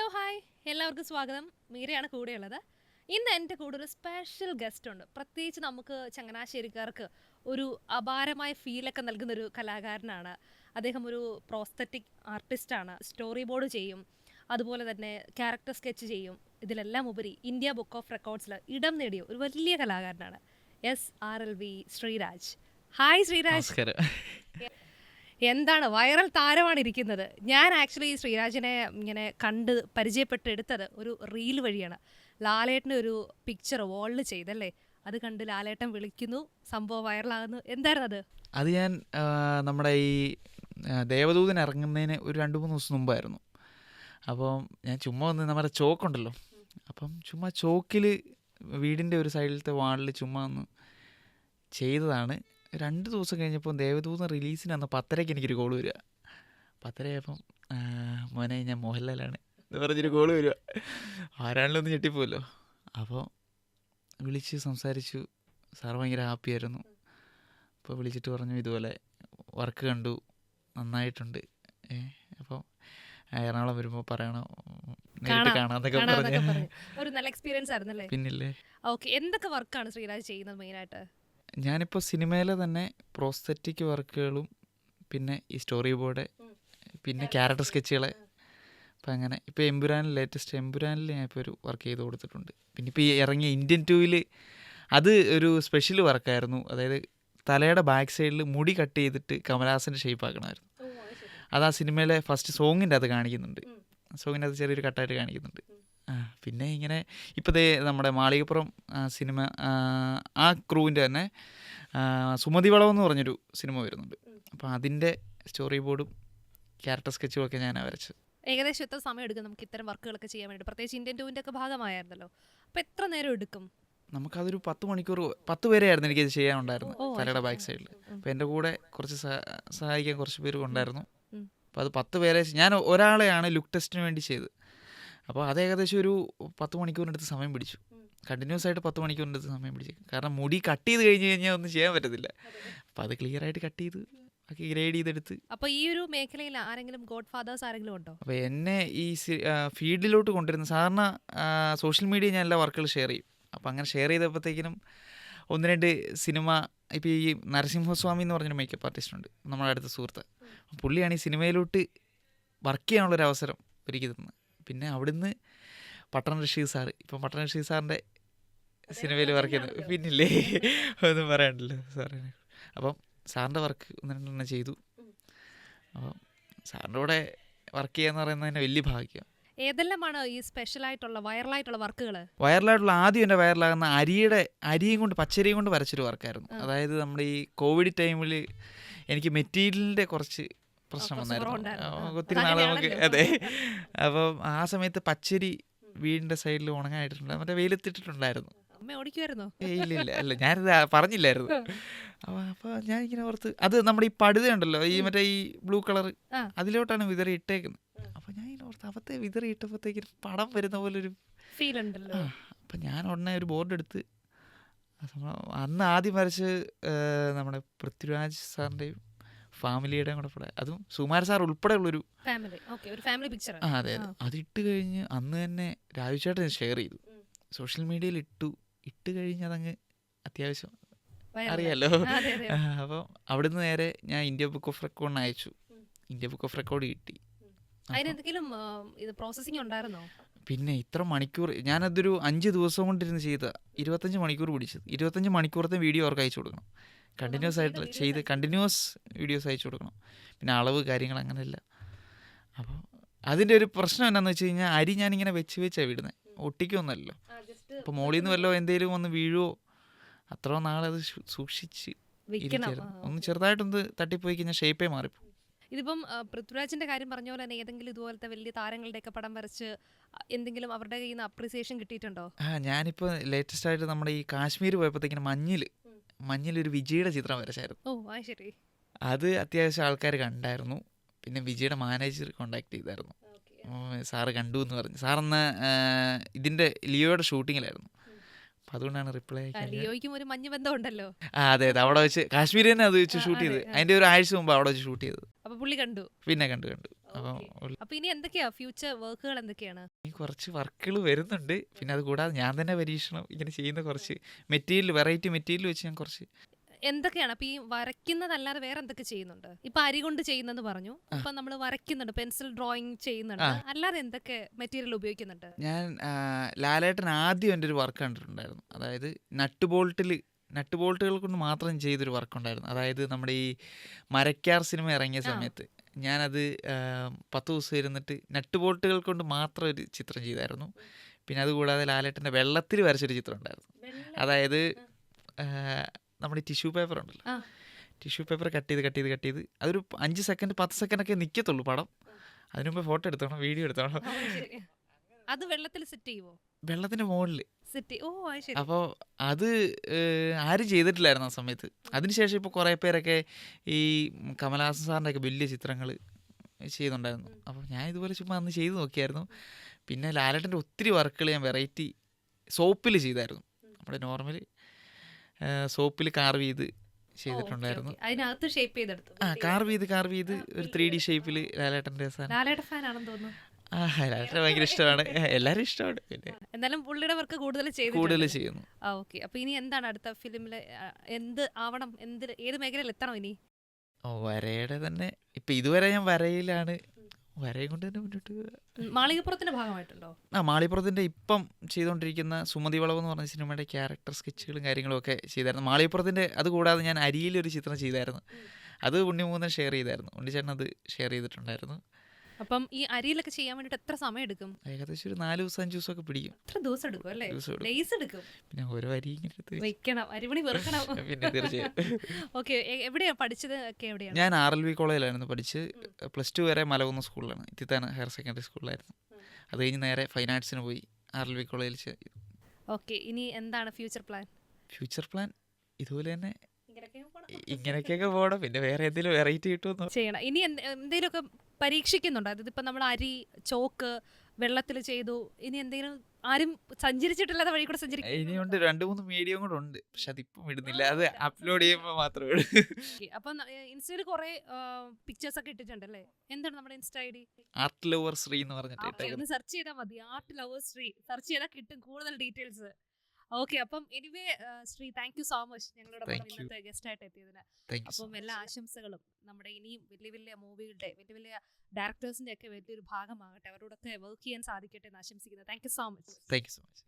Hello hi എല്ലാവർക്കും സ്വാഗതം. മീരയാണ് കൂടെയുള്ളത്. ഇന്ന് എന്റെ കൂടെ ഒരു സ്പെഷ്യൽ ഗസ്റ്റ് ഉണ്ട്. പ്രത്യേകിച്ച് നമുക്ക് ചങ്ങനാശ്ശേരിക്കാർക്ക് ഒരു അപാരമായ ഫീലൊക്കെ നൽകുന്ന ഒരു കലാകാരനാണ്. അദ്ദേഹം ഒരു പ്രോസ്തറ്റിക് ആർട്ടിസ്റ്റാണ് സ്റ്റോറി ബോർഡ് ചെയ്യും. അതുപോലെ തന്നെ ക്യാരക്ടർ സ്കെച്ച് ചെയ്യും. ഇതിലെല്ലാം ഉപരി ഇന്ത്യ ബുക്ക് ഓഫ് റെക്കോർഡ്സിൽ ഇടം നേടിയ ഒരു വലിയ കലാകാരനാണ്. S R L V Sreeraj. Hi Sreeraj. എന്താണ് വൈറൽ താരമാണ് ഇരിക്കുന്നത്? ഞാൻ ആക്ച്വലി ശ്രീരാജിനെ ഇങ്ങനെ കണ്ട് പരിചയപ്പെട്ട് എടുത്തത് ഒരു റീൽ വഴിയാണ്. ലാലേട്ടന്റെ ഒരു പിക്ചർ വാളിൽ ചെയ്തല്ലേ? അത് കണ്ട് ലാലേട്ടൻ വിളിക്കുന്നു സംഭവം വൈറലാകുന്നു. എന്തായിരുന്നു അത്? അത് ഞാൻ നമ്മുടെ ഈ ദേവദൂതൻ ഇറങ്ങുന്നതിന് ഒരു രണ്ട് മൂന്ന് ദിവസം മുമ്പായിരുന്നു. അപ്പം ഞാൻ ചുമ്മാ വന്ന് നമ്മുടെ ചോക്കുണ്ടല്ലോ അപ്പം ചുമ്മാ ചോക്കിൽ വീടിന്റെ ഒരു സൈഡിലത്തെ വാളിൽ ചുമ്മാ ഒന്ന് ചെയ്തതാണ്. രണ്ട് ദിവസം കഴിഞ്ഞപ്പോൾ ദേവദൂതം റിലീസിന് അന്ന് പത്തരയ്ക്ക് എനിക്കൊരു കോൾ വരിക. പത്തരയായപ്പം മോനെ ഞാൻ മോഹൻലാലാണ് എന്ന് പറഞ്ഞൊരു കോൾ വരിക. ആരാണല്ലോ ഒന്ന് ഞെട്ടിപ്പോല്ലോ അപ്പോൾ വിളിച്ച് സംസാരിച്ചു. സാർ ഭയങ്കര ഹാപ്പിയായിരുന്നു അപ്പോൾ വിളിച്ചിട്ട് പറഞ്ഞു ഇതുപോലെ വർക്ക് കണ്ടു. നന്നായിട്ടുണ്ട്. ഏ അപ്പോൾ എറണാകുളം വരുമ്പോൾ പറയണം. നേരിട്ട് കാണാന്നൊക്കെ പറഞ്ഞു. ഒരു നല്ല എക്സ്പീരിയൻസ് ആയിരുന്നല്ലേ? പിന്നില്ലേ? ഓക്കെ എന്തൊക്കെ വർക്കാണ് ശ്രീരാജ് ചെയ്യുന്നത് മെയിനായിട്ട് ഞാനിപ്പോൾ സിനിമയിലെ തന്നെ പ്രോസ്തറ്റിക് വർക്കുകളും പിന്നെ ഈ സ്റ്റോറി ബോർഡ് പിന്നെ ക്യാരക്ടർ സ്കെച്ചുകളെ അപ്പം അങ്ങനെ ഇപ്പോൾ എമ്പുരാനിൽ ലേറ്റസ്റ്റ് എമ്പുരാനിൽ ഞാൻ ഇപ്പോൾ ഒരു വർക്ക് ചെയ്ത് കൊടുത്തിട്ടുണ്ട്. പിന്നെ ഇപ്പോൾ ഈ ഇറങ്ങിയ ഇന്ത്യൻ ടൂവിൽ അത് ഒരു സ്പെഷ്യൽ വർക്കായിരുന്നു അതായത് തലയുടെ ബാക്ക് സൈഡിൽ മുടി കട്ട് ചെയ്തിട്ട് കമലഹാസന്റെ ഷേപ്പ് ആക്കണമായിരുന്നു. അത് ആ സിനിമയിലെ ഫസ്റ്റ് സോങ്ങിന്റെ അത് കാണിക്കുന്നുണ്ട്. സോങ്ങിന്റെ അത് ചെറിയൊരു കട്ടായിട്ട് കാണിക്കുന്നുണ്ട്. പിന്നെ ഇങ്ങനെ ഇപ്പോൾ ദേ നമ്മുടെ മാളികപ്പുറം സിനിമ ആ, ക്രൂവിന്റെ തന്നെ സുമതി വളവെന്ന് എന്ന് പറഞ്ഞൊരു സിനിമ വരുന്നുണ്ട്. അപ്പോൾ അതിന്റെ സ്റ്റോറി ബോർഡും ക്യാരക്ടർ സ്കെച്ചും ഒക്കെ ഞാനാണ് വരച്ചത്. ഏകദേശം എത്ര സമയം എടുക്കും നമുക്ക് ഇത്തരം വർക്കുകളൊക്കെ ചെയ്യാൻ വേണ്ടി പ്രത്യേകിച്ച് ഇന്ത്യൻ ടൂവിന്റെ ഒക്കെ ഭാഗമായിരുന്നല്ലോ. അപ്പോൾ എത്ര നേരം എടുക്കും? നമുക്കതൊരു പത്ത് മണിക്കൂർ പത്ത് പേരെയായിരുന്നു എനിക്കത് ചെയ്യാനുണ്ടായിരുന്നു തലയുടെ. ബാക്ക് സൈഡിൽ. അപ്പോൾ എന്റെ കൂടെ കുറച്ച് സഹായിക്കാൻ കുറച്ച് പേര് ഉണ്ടായിരുന്നു. അപ്പോൾ അത് പത്ത് പേരെ ഞാൻ ഒരാളെയാണ് ലുക്ക് ടെസ്റ്റിന് വേണ്ടി ചെയ്തത്. അപ്പോൾ അത് ഏകദേശം ഒരു പത്ത് മണിക്കൂറിനടുത്ത് സമയം പിടിച്ചു. കണ്ടിന്യൂസ് ആയിട്ട് പത്ത് മണിക്കൂറിനടുത്ത് സമയം പിടിച്ചു. കാരണം മുടി കട്ട് ചെയ്ത് കഴിഞ്ഞ് കഴിഞ്ഞാൽ ഒന്നും ചെയ്യാൻ പറ്റത്തില്ല. അപ്പോൾ അത് ക്ലിയർ ആയിട്ട് കട്ട് ചെയ്ത് ഒക്കെ ഗ്രേഡ് ചെയ്തെടുത്ത്. അപ്പോൾ ഈ ഒരു മേഖലയിൽ ആരെങ്കിലും ഗോഡ് ഫാദേഴ്സ് ആരെങ്കിലും ഉണ്ടോ? അപ്പോൾ എന്നെ ഈ ഫീൽഡിലോട്ട് കൊണ്ടുവരുന്ന സാധാരണ സോഷ്യൽ മീഡിയ ഞാൻ എല്ലാ വർക്കുകൾ ഷെയർ ചെയ്യും. അപ്പോൾ അങ്ങനെ ഷെയർ ചെയ്തപ്പോഴത്തേക്കിനും ഒന്ന് രണ്ട് സിനിമ ഇപ്പോൾ ഈ നരസിംഹസ്വാമി എന്ന് പറഞ്ഞൊരു മേക്കപ്പ് ആർട്ടിസ്റ്റ് ഉണ്ട് നമ്മുടെ അടുത്ത സുഹൃത്ത്. പുള്ളിയാണ് ഈ സിനിമയിലോട്ട് വർക്ക് ചെയ്യാനുള്ളൊരു അവസരം ഒരുക്കി തന്നത് പിന്നെ അവിടുന്ന് പട്ടൺ റഷീദ് സാർ. ഇപ്പം പട്ടൺ റഷീദ് സാറിന്റെ സിനിമയിൽ വർക്ക് ചെയ്യുന്നു പിന്നില്ലേ? ഒന്നും പറയാണ്ടല്ലോ സാറിനെ അപ്പം സാറിന്റെ വർക്ക് ഒന്ന് രണ്ടെണ്ണം ചെയ്തു. അപ്പം സാറിന്റെ കൂടെ വർക്ക് ചെയ്യാന്ന് പറയുന്നത് തന്നെ വലിയ ഭാഗ്യം. ഏതെല്ലാമാണ് ഈ സ്പെഷ്യൽ ആയിട്ടുള്ള വൈറലായിട്ടുള്ള വർക്കുകൾ വൈറലായിട്ടുള്ള ആദ്യം എന്റെ വൈറലാകുന്ന അരിയുടെ അരിയും കൊണ്ട് പച്ചരിയും കൊണ്ട് വരച്ചൊരു വർക്കായിരുന്നു അതായത് നമ്മുടെ ഈ കോവിഡ് ടൈമിൽ എനിക്ക് മെറ്റീരിയലിന്റെ കുറച്ച് പ്രശ്നം വന്നായിരുന്നു. ഒത്തിരി നാൾ നമുക്ക് അതെ. അപ്പം ആ സമയത്ത് പച്ചരി വീടിന്റെ സൈഡിൽ ഉണങ്ങായിട്ടുണ്ട് മറ്റേ വെയിലത്തിട്ടിട്ടുണ്ടായിരുന്നു. ഇല്ല ഇല്ല അല്ല ഞാനിത് പറഞ്ഞില്ലായിരുന്നു. അപ്പോൾ ഞാൻ ഇങ്ങനെ ഓർത്ത് അത് നമ്മുടെ ഈ പടുത ഉണ്ടല്ലോ ഈ മറ്റേ ഈ ബ്ലൂ കളർ അതിലോട്ടാണ് വിതറി ഇട്ടേക്കുന്നത് അപ്പോൾ ഞാൻ ഇങ്ങനെ ഓർത്ത് അവത്തെ വിതറി ഇട്ടപ്പോഴത്തേക്കും പടം വരുന്ന പോലെ ഒരു ഫീൽ ഉണ്ടല്ലോ. അപ്പം ഞാൻ ഉടനെ ഒരു ബോർഡ് എടുത്ത് അന്ന് ആദ്യം വരച്ച് നമ്മുടെ പൃഥ്വിരാജ് സാറിന്റെയും ഫാമിലിയുടെയും കൂടെ പടം അതും സുമാര സാർ ഉൾപ്പെടെയുള്ളൊരു പിക്ചർ ആ അതെ അതെ. അതിട്ട് കഴിഞ്ഞ് അന്ന് തന്നെ രാജുചേട്ടൻ ഷെയർ ചെയ്തു. സോഷ്യൽ മീഡിയയിൽ ഇട്ടു. ഇട്ട് കഴിഞ്ഞ് അതങ്ങ് അത്യാവശ്യം അറിയാലോ. അതെ അതെ. ആ, അപ്പം അവിടുന്ന് നേരെ ഞാൻ ഇന്ത്യ ബുക്ക് ഓഫ് റെക്കോർഡിന് അയച്ചു. ഇന്ത്യ ബുക്ക് ഓഫ് റെക്കോർഡ് കിട്ടി. അതിനെന്തെങ്കിലും ഇത് പ്രോസസ്സിംഗ് ഉണ്ടായിരുന്നോ? പിന്നെ ഇത്ര മണിക്കൂർ ഞാനതൊരു അഞ്ച് ദിവസം കൊണ്ടിരുന്ന് ചെയ്ത ഇരുപത്തഞ്ച് മണിക്കൂർ പിടിച്ചത്. ഇരുപത്തഞ്ച് മണിക്കൂറത്തെ വീഡിയോ അവർക്ക് അയച്ചു കൊടുക്കണം. കണ്ടിന്യൂസ് ആയിട്ട് ചെയ്ത് കണ്ടിന്യൂസ് വീഡിയോസ് അയച്ചു കൊടുക്കണം. പിന്നെ അളവ് കാര്യങ്ങൾ അങ്ങനെയല്ല. അപ്പോൾ അതിന്റെ ഒരു പ്രശ്നം എന്നാന്ന് വെച്ച് കഴിഞ്ഞാൽ അരി ഞാനിങ്ങനെ വെച്ച് വെച്ചാണ് വിടുന്നത് ഒട്ടിക്കൊന്നുമല്ലോ അപ്പോൾ മോളിൽ നിന്ന് വല്ലോ എന്തെങ്കിലും ഒന്ന് വീഴുവോ? അത്ര നാളത് സൂക്ഷിച്ച് ഒന്ന് ചെറുതായിട്ടൊന്ന് തട്ടിപ്പോയി കഴിഞ്ഞാൽ ഷേപ്പേ മാറിപ്പോ ഇതിപ്പം പൃഥ്വിരാജിന്റെ കാര്യം പറഞ്ഞ പോലെ തന്നെ ഏതെങ്കിലും ഇതുപോലത്തെ വലിയ താരങ്ങളുടെയൊക്കെ പടം വരച്ച് എന്തെങ്കിലും അവരുടെ കയ്യിൽ നിന്ന് അപ്രീസിയേഷൻ കിട്ടിയിട്ടുണ്ടോ? ആ ഞാനിപ്പോൾ ലേറ്റസ്റ്റ് ആയിട്ട് നമ്മുടെ ഈ കാശ്മീർ പോയപ്പോഴത്തേക്കിനും മഞ്ഞിൽ മഞ്ഞിൽ ഒരു വിജയുടെ ചിത്രം വരച്ചായിരുന്നു. ഓ ആ ശരി. അത് അത്യാവശ്യം ആൾക്കാർ കണ്ടായിരുന്നു. പിന്നെ വിജയുടെ മാനേജർ കോണ്ടാക്ട് ചെയ്തായിരുന്നു. സാറ് കണ്ടു എന്ന് പറഞ്ഞു. സാറന്ന് ഇതിന്റെ ലിയോയുടെ ഷൂട്ടിങ്ങിലായിരുന്നു. അപ്പം അതുകൊണ്ടാണ് റിപ്ലൈ ലിയോയ്ക്കും ഒരു മഞ്ഞ ബന്ധം ഉണ്ടല്ലോ ആ അതെ അതെ. അവിടെ വെച്ച് കാശ്മീരി തന്നെ അത് വെച്ച് ഷൂട്ട് ചെയ്ത്. അതിന്റെ അതിന്റെ ഒരു ആഴ്ച മുമ്പ് അവിടെ വെച്ച് ഷൂട്ട് ചെയ്തത്. അപ്പൊ പുള്ളി കണ്ടു. പിന്നെ കണ്ടു കണ്ടു. അപ്പോൾ അപ്പൊ ഇനി എന്തൊക്കെയാ? ഫ്യൂച്ചർ വർക്കുകൾ എന്തൊക്കെയാണ്? ഈ കുറച്ച് വർക്കുകൾ വരുന്നുണ്ട്. പിന്നെ അത് കൂടാതെ ഞാൻ തന്നെ പരീക്ഷണം ഇങ്ങനെ ചെയ്യുന്ന കുറച്ച് മെറ്റീരിയൽ വെറൈറ്റി മെറ്റീരിയൽ വെച്ച് ഞാൻ കുറച്ച് എന്തൊക്കെയാണ്? അപ്പൊ ഈ വരയ്ക്കുന്നതല്ലാതെ വേറെ എന്തൊക്കെ ചെയ്യുന്നുണ്ട്? ഇപ്പൊ അരി കൊണ്ട് ചെയ്യുന്നെന്ന് പറഞ്ഞു. ഇപ്പൊ നമ്മൾ വരയ്ക്കുന്നുണ്ട് പെൻസിൽ ഡ്രോയിങ് ചെയ്യുന്നുണ്ട്. അല്ലാതെ എന്തൊക്കെ മെറ്റീരിയൽ ഉപയോഗിക്കുന്നുണ്ട്? ഞാൻ ലാലേട്ടൻ ആദ്യം എന്റെ ഒരു വർക്ക് കണ്ടിട്ടുണ്ടായിരുന്നു. അതായത് നട്ട് ബോൾട്ടിൽ നട്ട് ബോൾട്ടുകൾ കൊണ്ട് മാത്രം ചെയ്തൊരു വർക്ക് ഉണ്ടായിരുന്നു. അതായത് നമ്മുടെ ഈ മരക്കാർ സിനിമ ഇറങ്ങിയ സമയത്ത് ഞാനത് പത്ത് ദിവസം ഇരുന്നിട്ട് നട്ട് ബോൾട്ടുകൾ കൊണ്ട് മാത്രം ഒരു ചിത്രം ചെയ്തായിരുന്നു. പിന്നെ അതുകൂടാതെ ലാലേട്ടന്റെ വെള്ളത്തിൽ വരച്ചൊരു ചിത്രം ഉണ്ടായിരുന്നു. അതായത് നമ്മുടെ ടിഷ്യൂ പേപ്പർ ഉണ്ടല്ലോ. ടിഷ്യൂ പേപ്പർ കട്ട് ചെയ്ത് കട്ട് ചെയ്ത് കട്ട് ചെയ്ത്. അതൊരു അഞ്ച് സെക്കൻഡ് പത്ത് സെക്കൻഡ് ഒക്കെ നിൽക്കത്തുള്ളൂ പടം. അതിനു മുമ്പ് ഫോട്ടോ എടുത്തോണം വീഡിയോ എടുത്തോണം. അത് വെള്ളത്തിൽ സെറ്റ് ചെയ്യുമോ വെള്ളത്തിന്റെ മുകളിൽ അപ്പോൾ അത് ആരും ചെയ്തിട്ടില്ലായിരുന്നു ആ സമയത്ത്. അതിനുശേഷം ഇപ്പോൾ കുറേ പേരൊക്കെ ഈ കമലഹാസൻ സാറിന്റെ ഒക്കെ വലിയ ചിത്രങ്ങൾ ചെയ്യുന്നുണ്ടായിരുന്നു. അപ്പോൾ ഞാൻ ഇതുപോലെ ചുമ്മാ അന്ന് ചെയ്ത് നോക്കിയായിരുന്നു. പിന്നെ ലാലേട്ടന്റെ ഒത്തിരി വർക്കുകൾ ഞാൻ വെറൈറ്റി സോപ്പിൽ ചെയ്തായിരുന്നു. നമ്മുടെ നോർമൽ സോപ്പിൽ കാർവ് ചെയ്ത് ചെയ്തിട്ടുണ്ടായിരുന്നു. അതിനകത്ത് ഷേപ്പ് ചെയ്തെടുത്തു. ആ കാർവ് ചെയ്ത് കാർവ് ചെയ്ത് ഒരു ത്രീ ഡി ഷേപ്പിൽ ലാലേട്ടന്റെ സാധനം. ആ ലാലേട്ടനെ ഭയങ്കര ഇഷ്ടമാണ്. എല്ലാവരും ഇഷ്ടമാണ്. പിന്നെ എന്തായാലും പുള്ളിയുടെ വർക്ക് കൂടുതൽ കൂടുതൽ ചെയ്യുന്നു. ആ ഓക്കെ അപ്പൊ ഇനി എന്താണ് അടുത്ത ഫിലിമിൽ എന്ത് ആവണം? എന്ത് ഏത് മേഖലയിൽ എത്തണം ഇനി? ഓ വരയുടെ തന്നെ. ഇപ്പം ഇതുവരെ ഞാൻ വരയിലാണ് വരയും കൊണ്ട് തന്നെ മുന്നോട്ട് മാളികപ്പുറത്തിന്റെ ഭാഗമായിട്ടുണ്ടോ? ആ മാളികപ്പുറത്തിന്റെ ഇപ്പം ചെയ്തുകൊണ്ടിരിക്കുന്ന സുമതി വളവ് എന്ന് പറഞ്ഞ സിനിമയുടെ ക്യാരക്ടർ സ്കെച്ചുകളും കാര്യങ്ങളും ഒക്കെ ചെയ്തായിരുന്നു. മാളികപ്പുറത്തിന്റെ അത് കൂടാതെ ഞാൻ അരിയിലൊരു ചിത്രം ചെയ്തായിരുന്നു. അത് ഉണ്ണിമൂന്നൻ ഷെയർ ചെയ്തായിരുന്നു. ഉണ്ണിച്ചേട്ടൻ അത് ഷെയർ ചെയ്തിട്ടുണ്ടായിരുന്നു. അപ്പം ഈ അരിയിലൊക്കെ ചെയ്യാൻ വേണ്ടിട്ട് എത്ര സമയം എടുക്കും? ഏകദേശം ഒരു നാല് ദിവസം അഞ്ച് ദിവസമൊക്കെ പിടിക്കും. എത്ര ദിവസം എടുക്കും അല്ലേ? ദിവസം എടുക്കും. ഡേയ്സ് എടുക്കും. പിന്നെ ഓരോ അരി ഇങ്ങനെ വെക്കണം. അരിമണി വെറുക്കണം. പിന്നെ തീർച്ചയായും. ഓക്കെ എവിടെയാ പഠിച്ചത്? ഒക്കെ എവിടെയാണ്? ഞാൻ ആർ എൽ വി കോളേജിലായിരുന്നു പഠിച്ച്. പ്ലസ് ടു വരെ മലകുന്ന സ്കൂളിലാണ്. ഇത്തിത്താന ഹയർ സെക്കൻഡറി സ്കൂളിലായിരുന്നു. അത് കഴിഞ്ഞ് നേരെ ഫൈൻ ആർട്സിന് പോയി ആർ എൽ വി കോളേജിൽ ഓക്കെ ഇനി എന്താണ് ഫ്യൂച്ചർ പ്ലാൻ ഫ്യൂച്ചർ പ്ലാൻ ഇതുപോലെ തന്നെ ഇങ്ങനെയൊക്കെയൊക്കെ പോകണം പിന്നെ വേറെ എന്തെങ്കിലും വെറൈറ്റി കിട്ടുമെന്നോ ചെയ്യണം. ഇനി എന്തെങ്കിലുമൊക്കെ പരീക്ഷിക്കുന്നുണ്ടോ. അതായത് ഇപ്പം നമ്മൾ അരി ചോക്ക് വെള്ളത്തിൽ ചെയ്തു ഇനി എന്തെങ്കിലും ആരും സഞ്ചരിച്ചിട്ടില്ലാത്ത വഴി കൂടെ സഞ്ചരിക്കും ഇനിയുണ്ട്. രണ്ട് മൂന്ന് മീഡിയം കൂടെ ഉണ്ട്. പക്ഷെ അതിപ്പം ഇടുന്നില്ല. അത് അപ്ലോഡ് ചെയ്യുമ്പോൾ മാത്രമേ ഇടൂ അപ്പൊ ഇൻസ്റ്റയിൽ കുറെ പിക്ചേഴ്സ് ഒക്കെ ഇട്ടിട്ടുണ്ടല്ലേ എന്താണ് നമ്മുടെ insta I D? Art lover Sree എന്ന് പറഞ്ഞിട്ട് സെർച്ച് ചെയ്താൽ മതി. ആർട്ട് ലവർ ശ്രീ സെർച്ച് ചെയ്താൽ കിട്ടും കൂടുതൽ ഡീറ്റെയിൽസ് ഓക്കെ അപ്പം anyway Sree thank you so much ഞങ്ങളുടെ ഇന്നത്തെ ഗസ്റ്റ് ആയിട്ട് എത്തിയതിന് അപ്പം എല്ലാ ആശംസകളും നമ്മുടെ ഇനിയും വലിയ വലിയ മൂവികളുടെ വലിയ വലിയ ഡയറക്ടേഴ്സിന്റെ ഒക്കെ വലിയൊരു ഭാഗമാകട്ടെ അവരോടൊക്കെ വർക്ക് ചെയ്യാൻ സാധിക്കട്ടെ എന്ന് ആശംസിക്കുന്നത് thank you so much thank you so much